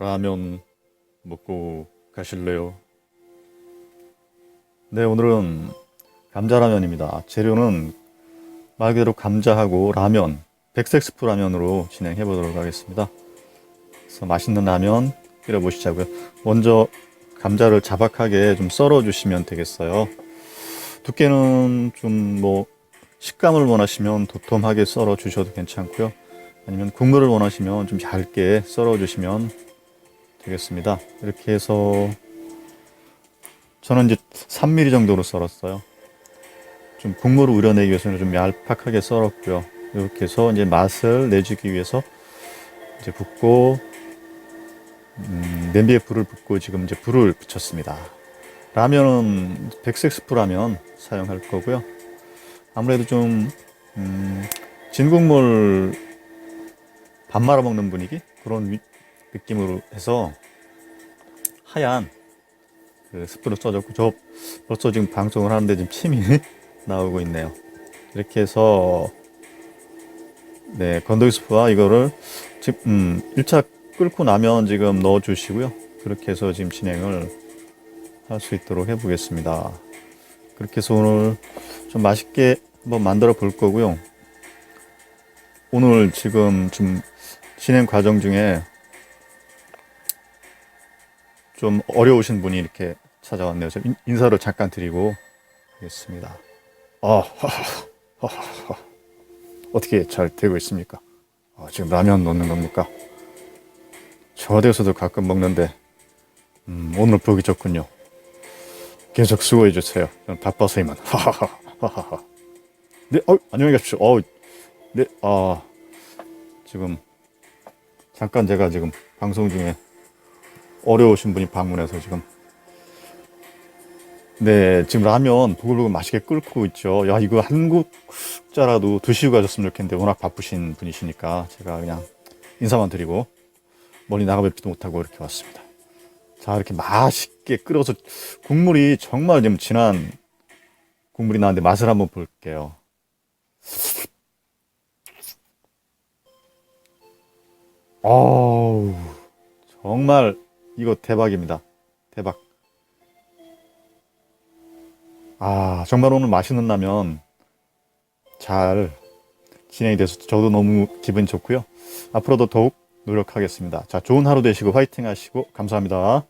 라면 먹고 가실래요? 네, 오늘은 감자라면입니다. 재료는 말 그대로 감자하고 라면, 백색 스프 라면으로 진행해 보도록 하겠습니다. 그래서 맛있는 라면 끓여 보시자고요. 먼저 감자를 자박하게 좀 썰어 주시면 되겠어요. 두께는 좀 뭐 식감을 원하시면 도톰하게 썰어 주셔도 괜찮고요. 아니면 국물을 원하시면 좀 얇게 썰어 주시면 되겠습니다. 이렇게 해서 저는 이제 3mm 정도로 썰었어요. 좀 국물을 우려내기 위해서는 좀 얄팍하게 썰었고요. 이렇게 해서 이제 맛을 내주기 위해서 이제 붓고 음, 냄비에 불을 붓고 지금 이제 불을 붙였습니다. 라면은 백색 스프 라면 사용할 거고요. 아무래도 좀 음, 진국물 밥 말아 먹는 분위기 그런 위- 느낌으로 해서 하얀 그 스프를 써줬고 저 벌써 지금 방송을 하는데 지금 침이 나오고 있네요. 이렇게 해서 네 건더기 스프와 이거를 지금 음, 1차 끓고 나면 지금 넣어 주시고요. 그렇게 해서 지금 진행을 할 수 있도록 해보겠습니다. 그렇게 해서 오늘 좀 맛있게 한번 만들어 볼 거고요. 오늘 지금 좀 진행 과정 중에 좀 어려우신 분이 이렇게 찾아왔네요. 인사를 잠깐 드리고 하겠습니다. 아. 어떻게 잘 되고 있습니까? 아, 지금 라면 넣는 겁니까? 저 어디서도 가끔 먹는데 음, 오늘 보기 좋군요. 계속 수고해 주세요. 바빠서 이만. 하하하. 네, 어, 안녕히 가십시오. 어, 네, 아, 지금 잠깐 제가 지금 방송 중에 어려우신 분이 방문해서 지금. 네 지금 라면 보글보글 맛있게 끓고 있죠. 야 이거 한국자라도 드시고 가셨으면 좋겠는데 워낙 바쁘신 분이시니까 제가 그냥 인사만 드리고 멀리 나가 뵙지도 못하고 이렇게 왔습니다. 자 이렇게 맛있게 끓여서 국물이 정말 좀 진한 국물이 나는데 맛을 한번 볼게요. 어우 정말 이거 대박입니다. 대박. 아, 정말 오늘 맛있는 라면 잘 진행이 돼서 저도 너무 기분이 좋고요. 앞으로도 더욱 노력하겠습니다. 자, 좋은 하루 되시고 화이팅 하시고 감사합니다.